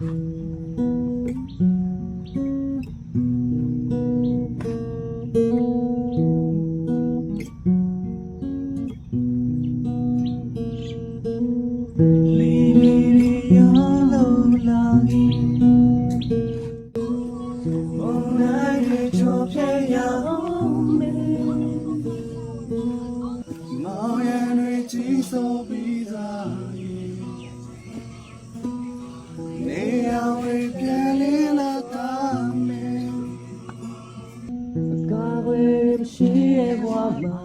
လီ ရှိရဲ့ဘဝမှာ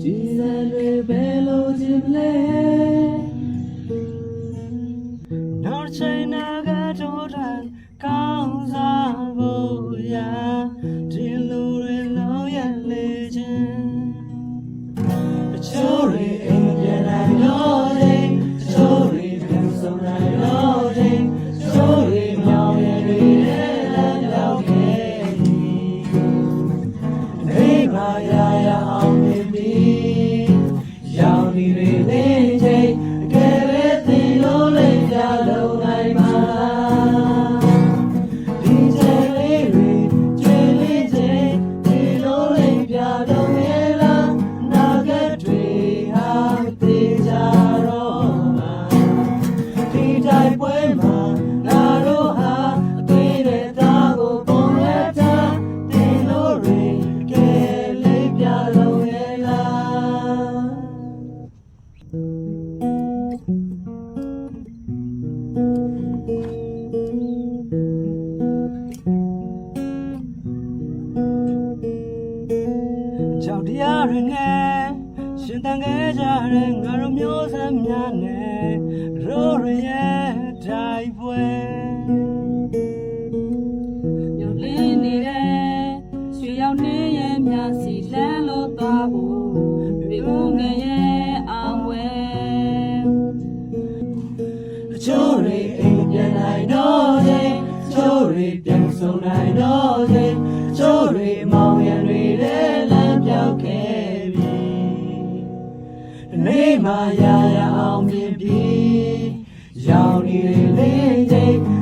ကြည်စံတွေဘယ်လိုချင်လဲ ရော ရားရငယ်ရှင်တန်ခဲ့ကြတဲ့ငါတို့မျိုးစမ်းများနဲ့ရိုးရရဲ့တိုင်ပွဲညိုလင်းနေတဲ့ရွှေရောက်နေရဲ့မြစီလန်းလို့သွားဖို့ပြေဦးငယ်ရဲ့အောင်ဝဲအချို့တွေအိမ်ပြန်နိုင်တော့တဲ့ချို့တွေပြန်ဆုံနိုင်တော့တဲ့ချို့တွေမောင်ရံတွေလ ဒီနေ့မှရရအောင်မြင်ပြီရောင်နေလေးချင်း